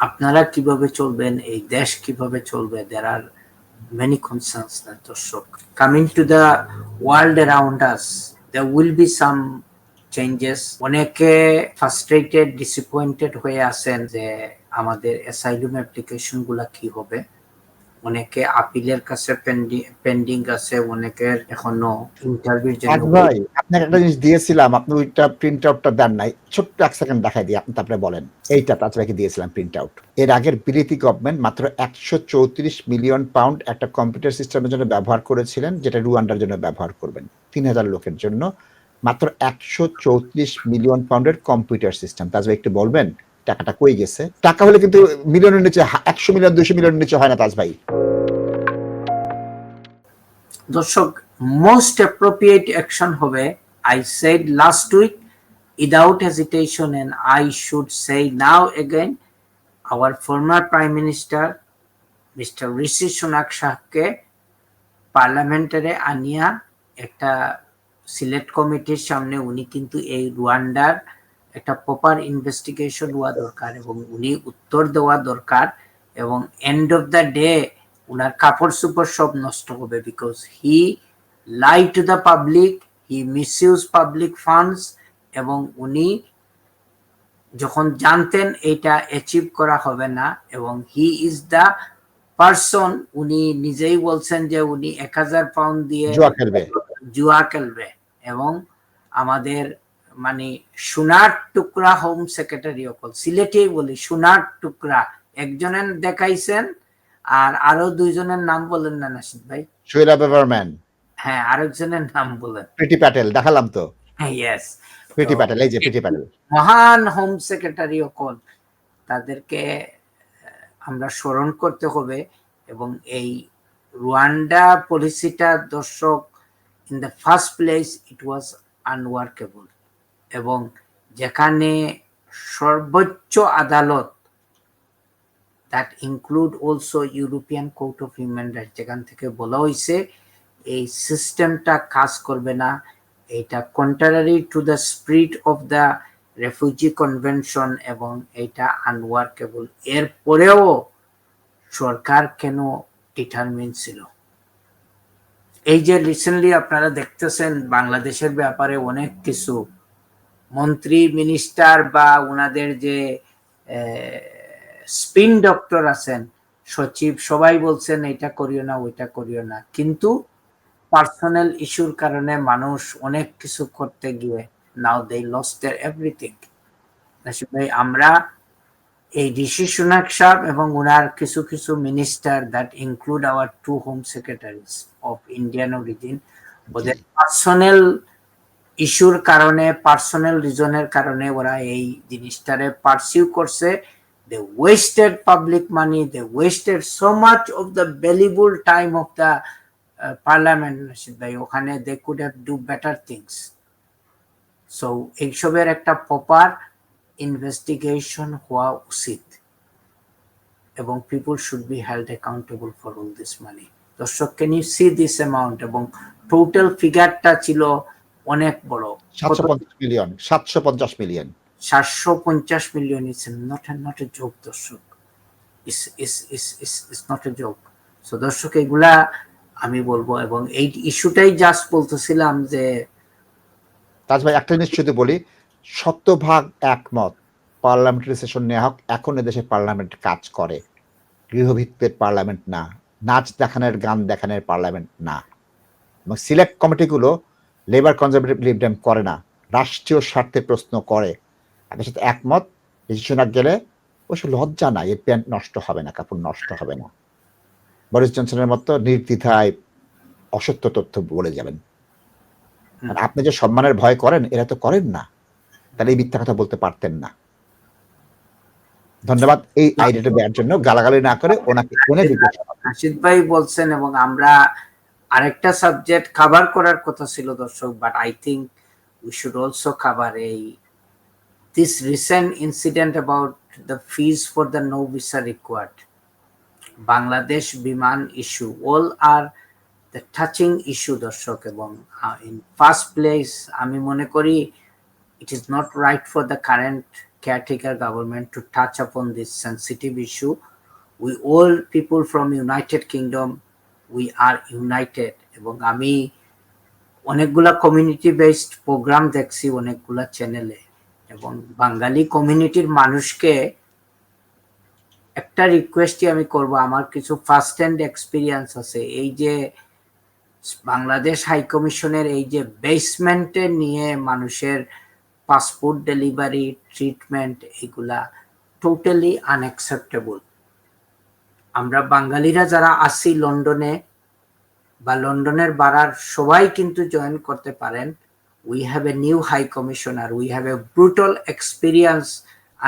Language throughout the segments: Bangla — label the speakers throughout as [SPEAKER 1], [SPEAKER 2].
[SPEAKER 1] আপনারা কীভাবে চলবেন, এই দেশ কীভাবে চলবে দের আর মেনি না দর্শক। Coming to the world around us there will be some changes অনেকে ফার্স্ট্রেটেড ডিসঅ্যাপয়েন্টেড হয়ে আছেন যে আমাদের অ্যাসাইলুম অ্যাপ্লিকেশনগুলা কি হবে। অনেকে আপিলের কাছে পেন্ডিং আছে অনেকের এখনও ইন্টারভিউ
[SPEAKER 2] আপনাকে একটা জিনিস দিয়েছিলাম, আপনি ওইটা প্রিন্ট আউটটা দেন নাই। ছোট্ট এক সেকেন্ড দেখাই দিই, আপনি তারপরে বলেন। এইটা ভাইকে দিয়েছিলাম প্রিন্ট আউট এর আগের বিলিতি গভর্নমেন্ট মাত্র একশো চৌত্রিশ মিলিয়ন পাউন্ড একটা কম্পিউটার সিস্টেমের জন্য ব্যবহার করেছিলেন, যেটা রুয়ান্ডার জন্য ব্যবহার করবেন। তিন হাজার লোকের জন্য মাত্র একশো চৌত্রিশ মিলিয়ন পাউন্ডের কম্পিউটার সিস্টেম তাজ ভাই একটু বলবেন, টাকাটা কই গেছে? টাকা হলে কিন্তু মিলিয়নের নিচে একশো মিলিয়ন দুশো মিলিয়নের নিচে হয় না তাজ ভাই।
[SPEAKER 1] দর্শক মোস্ট অ্যাপ্রোপ্রিয়েট অ্যাকশন হবে I said last week without hesitation and I should say now again, our former prime minister mister Rishi Sunak শাহকে পার্লামেন্টারে আনিয়া একটা সিলেক্ট কমিটির সামনে উনি কিন্তু এই রুয়ান্ডার একটা প্রপার ইনভেস্টিগেশন হওয়া দরকার এবং উনি উত্তর দেওয়া দরকার এবং এন্ড অফ দ্য ডে উনার কাপড় চোপড় সব নষ্ট হবে because he lie to the public he misuse public funds এবং উনি যখন জানতেন এটা অ্যাচিভ করা হবে না এবং হি ইজ দ্য পার্সন উনি নিজেই বলছেন যে উনি এক হাজার পাউন্ড দিয়ে
[SPEAKER 2] জুয়া খেলবে।
[SPEAKER 1] এবং আমাদের মানে সোনার টুকরা হোম সেক্রেটারি অকল সিলেটেই বলি সোনার টুকরা। একজনের দেখাইছেন আর আরও দুইজনের নাম বলেন না নাসিদ ভাই।
[SPEAKER 2] শৈলা বেভারম্যান
[SPEAKER 1] হ্যাঁ আরেকজনের নাম বলেন।
[SPEAKER 2] প্রীতি প্যাটেল দেখালাম তো।
[SPEAKER 1] ইয়েস
[SPEAKER 2] প্রীতি প্যাটেল এই যে প্রীতি প্যাটেল।
[SPEAKER 1] মহান হোম সেক্রেটারি অকল তাদেরকে আমরা স্মরণ করতে হবে এবং এই রুয়ান্ডা পলিসিটা দর্শক in the first place it was unworkable এবং যেখানে সর্বোচ্চ আদালত that include also European court of human rights যেখান থেকে বলা হয়েছে, এই সিস্টেমটা কাজ করবে না। এটা contrary to the spirit of the refugee convention এবং এটা আনওয়ার্কেবল এরপরেও সরকার কেন ডিটারমিন ছিল? এই যে রিসেন্টলি আপনারা দেখতেছেন, বাংলাদেশের ব্যাপারে অনেক কিছু। মন্ত্রী মিনিস্টার বা ওনাদের যে স্পিন ডক্টর আছেন সচিব সবাই বলছেন এটা করিও না ওইটা করিও না। কিন্তু পার্সোনাল ইস্যুর কারণে মানুষ অনেক কিছু করতে গিয়ে নাও দে লস দেয়ার এভরিথিং ভাই আমরা এই ঋষি সুনাক সাহেব এবং ওনার কিছু কিছু minister that include our two home secretaries of Indian origin ওদের পার্সোনাল ইস্যুর কারণে পার্সোনাল রিজনের কারণে ওরা এই জিনিসটারে পারসিউ করছে। They wasted public money. They wasted so much of the valuable time of the uh, parliament. They could have do better things. So এইসবের একটা প্রপার ইনভেস্টিগেশন হওয়া উচিত। এবং people should be held accountable for all this money দর্শক can you see this amount এবং টোটাল ফিগারটা ছিল অনেক বড়।
[SPEAKER 2] সাতশো পঞ্চাশ মিলিয়ন সাতশো পঞ্চাশ মিলিয়ন
[SPEAKER 1] সাতশো পঞ্চাশ million is not not a joke দর্শক। Is is is is is not a joke so দর্শক, এগুলা আমি বলব এবং এই ইস্যুটাই জাস্ট বলতেছিলাম যে
[SPEAKER 2] তাজ ভাই, একটা জিনিস যদি বলি শতভাগ একমত পার্লামেন্টারি সেশন নেওয়া হোক, এখন এদেশে পার্লামেন্ট কাজ করে। গৃহভিত্তির পার্লামেন্ট না, নাচ দেখানোর, গান দেখানোর পার্লামেন্ট না। সিলেক্ট কমিটিগুলো লেবার কনজারভেটিভ লিবডেম করে না, রাষ্ট্রীয় স্বার্থে প্রশ্ন করে। আপনার সাথে একমত শোনাক গেলে অবশ্য লজ্জা নাই এর প্যান্ট নষ্ট হবে না কাপড় নষ্ট হবে না। বরিস জনসনের মতো নির্দ্বিধায় অসত্য তথ্য বলে যাবেন। আপনি যে সম্মানের ভয় করেন এরা তো করেন না। তাহলে এই মিথ্যা কথা বলতে পারতেন না। ধন্যবাদ এই আইডিয়াটা দেওয়ার জন্য। গালাগালি না করে ওনাকে ফোনে
[SPEAKER 1] হাসিদ ভাই বলছেন এবং আমরা আরেকটা সাবজেক্ট কভার করার কথা ছিল দর্শক but I think we should also cover এই this recent incident about the fees for the no visa required bangladesh biman issue all are the touching issue দর্শক এবং in first place আমি মনে করি it is not right for the current caretaker government to touch upon this sensitive issue. We all people from United Kingdom, we are united এবং আমি অনেকগুলা কমিউনিটি বেসড প্রোগ্রাম দেখছি অনেকগুলা চ্যানেলে এবং বাঙালি কমিউনিটির মানুষকে একটা রিকোয়েস্টই আমি করব। আমার কিছু ফার্স্ট হ্যান্ড এক্সপিরিয়েন্স আছে। এই যে বাংলাদেশ হাই কমিশনের এই যে বেসমেন্টে নিয়ে মানুষের পাসপোর্ট ডেলিভারি ট্রিটমেন্ট এগুলা টোটালি আনএক্সেপ্টেবল আমরা বাঙালিরা যারা আসি লন্ডনে বা লন্ডনের বাড়ার সবাই কিন্তু জয়েন করতে পারেন। We have a new high commissioner we have a brutal experience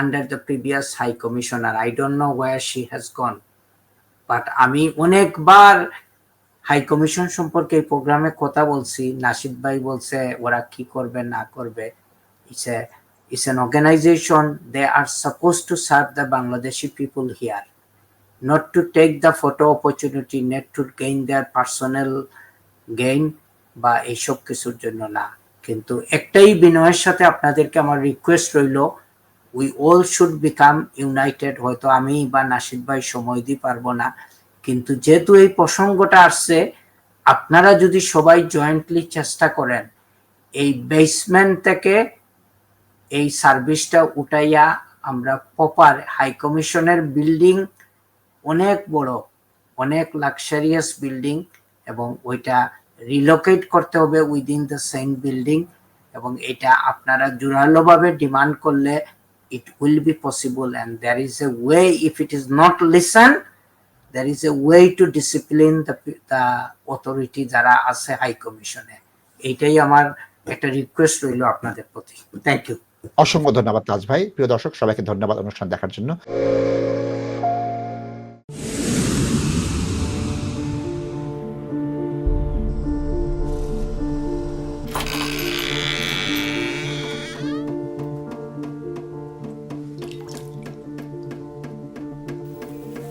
[SPEAKER 1] under the previous high commissioner I don't know where she has gone but আমি অনেকবার হাই কমিশন সম্পর্কে এই প্রোগ্রামে কথা বলছি। নাসিদ ভাই বলছে, ওরা কি করবে, না করবে? It's a it's an organization. They are supposed to serve the bangladeshi people here. Not to take the photo opportunity, not to gain their personal gain বা এইসব কিছুর জন্য না। কিন্তু একটাই বিনয়ের সাথে আপনাদেরকে আমার রিকোয়েস্ট রইল we all should become united হয়তো আমি বা নাসিদ ভাই সময় দিতে পারব না, কিন্তু যেহেতু এই প্রসঙ্গটা আসছে, আপনারা যদি সবাই জয়েন্টলি চেষ্টা করেন, এই বেসমেন্ট থেকে এই সার্ভিসটা উঠাইয়া আমরা প্রপার হাই কমিশনের বিল্ডিং অনেক বড়, অনেক লাক্সারিয়াস বিল্ডিং এবং ওইটা রিলোকেট করতে হবে উইদিন দ্য সেম বিল্ডিং এবং এটা আপনারা জোরালোভাবে ডিমান্ড করলে it will be possible and there is a way if it is not listen there is a way to discipline the the authority যারা আছে হাই কমিশনে এইটাই আমার একটা রিকোয়েস্ট রইল আপনাদের প্রতি। থ্যাংক ইউ
[SPEAKER 2] অসংখ্য ধন্যবাদ তাজ ভাই। প্রিয় দর্শক, সবাইকে ধন্যবাদ অনুষ্ঠান দেখার জন্য।